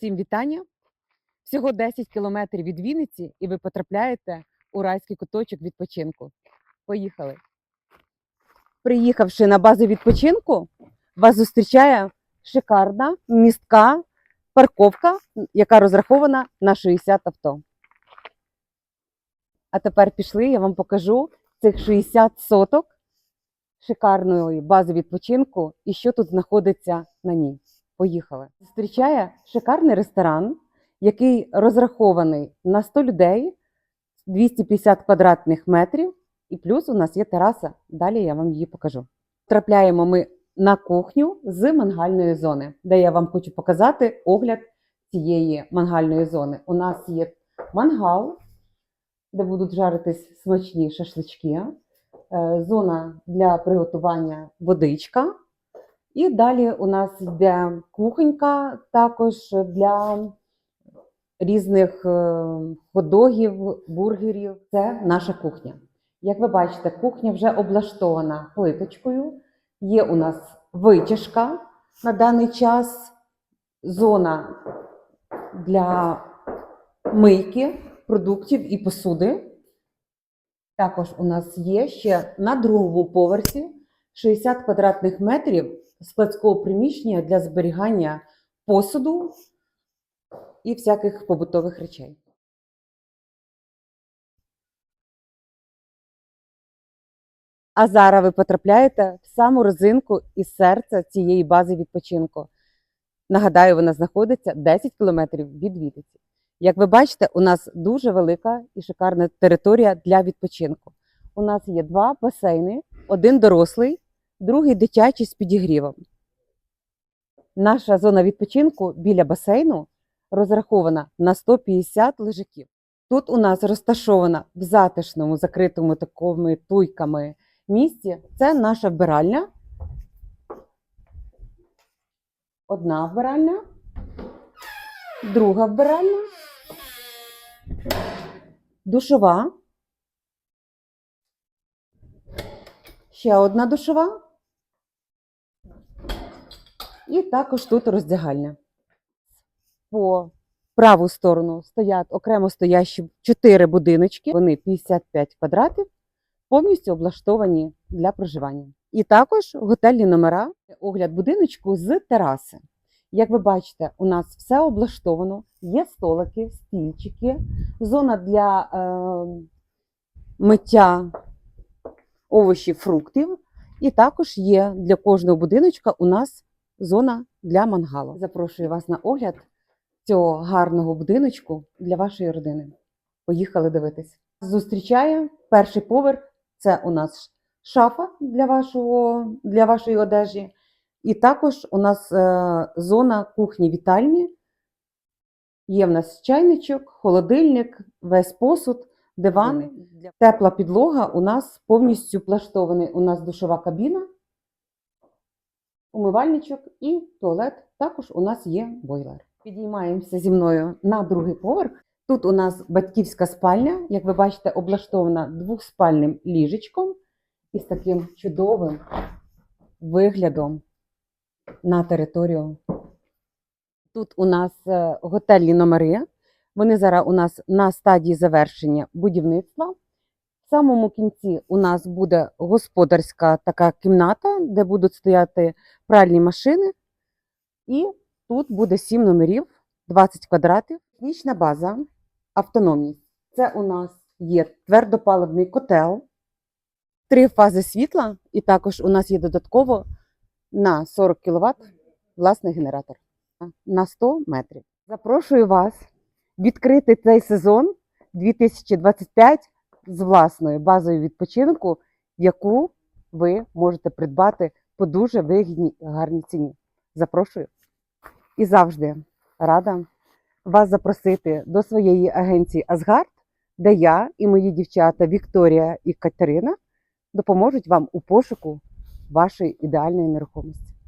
Всім вітання. Всього 10 кілометрів від Вінниці, і ви потрапляєте у райський куточок відпочинку. Поїхали. Приїхавши на базу відпочинку, вас зустрічає шикарна містка парковка, яка розрахована на 60 авто. А тепер пішли, я вам покажу цих 60 соток шикарної бази відпочинку і що тут знаходиться на ній. Поїхали. Зустрічає шикарний ресторан, який розрахований на 100 людей, 250 квадратних метрів, і плюс у нас є тераса. Далі я вам її покажу. Трапляємо ми на кухню з мангальної зони, де я вам хочу показати огляд цієї мангальної зони. У нас є мангал, де будуть жаритись смачні шашлички, е, зона для приготування водичка. І далі у нас йде кухонька також для різних е, ходогів, бургерів. Це наша кухня. Як ви бачите, кухня вже облаштована плиточкою. Є у нас витяжка на даний час, зона для мийки продуктів і посуди. Також у нас є ще на другому поверсі 60 квадратних метрів складського приміщення для зберігання посуду і всяких побутових речей. А зараз ви потрапляєте в саму розинку і серце цієї бази відпочинку. Нагадаю, вона знаходиться 10 кілометрів від Вітиці. Як ви бачите, у нас дуже велика і шикарна територія для відпочинку. У нас є два басейни, один дорослий, другий дитячий з підігрівом. Наша зона відпочинку біля басейну розрахована на 150 лежаків. Тут у нас розташована в затишному, закритому такими туйками місці. Це наша вбиральня. Одна вбиральня, друга вбиральня, душова. Ще одна душова. І також тут роздягальня. По праву сторону стоять окремо стоящі чотири будиночки. Вони 55 квадратів, повністю облаштовані для проживання. І також готельні номера, огляд будиночку з тераси. Як ви бачите, у нас все облаштовано, є столики, стільчики, зона для е, миття овочів, фруктів. І також є для кожного будиночка у нас зона для мангалу. Запрошую вас на огляд цього гарного будиночку для вашої родини. Поїхали дивитись. Зустрічає перший поверх. Це у нас шафа для, вашого, для вашої одежі. І також у нас е, зона кухні-вітальні. Є в нас чайничок, холодильник, весь посуд, дивани. Тепла підлога у нас повністю плаштований. У нас душова кабіна, умивальничок і туалет. Також у нас є бойлер. Підіймаємося зі мною на другий поверх. Тут у нас батьківська спальня, як ви бачите, облаштована двохспальним ліжечком із таким чудовим виглядом на територію. Тут у нас е, готельні номери. Вони зараз у нас на стадії завершення будівництва. В самому кінці у нас буде господарська така кімната, де будуть стояти пральні машини. І тут буде 7 номерів, 20 квадратів. Технічна база, автономність. Це у нас є твердопаливний котел, три фази світла, і також у нас є додатково на 40 кВт власний генератор на 100 метрів. Запрошую вас відкрити цей сезон 2025 з власною базою відпочинку, яку ви можете придбати по дуже вигідній гарній ціні. Запрошую. І завжди рада вас запросити до своєї агенції Асгард, де я і мої дівчата Вікторія і Катерина допоможуть вам у пошуку вашої ідеальної нерухомості.